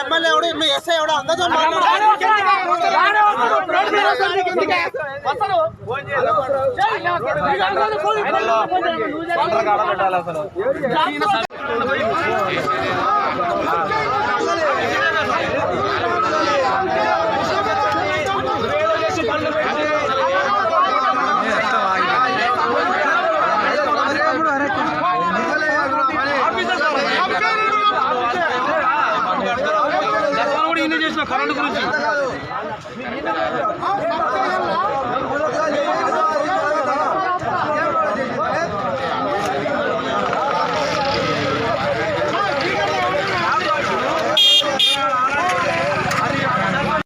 MLA ఎవడు? మీ SI ఎవడు? Current గురించి.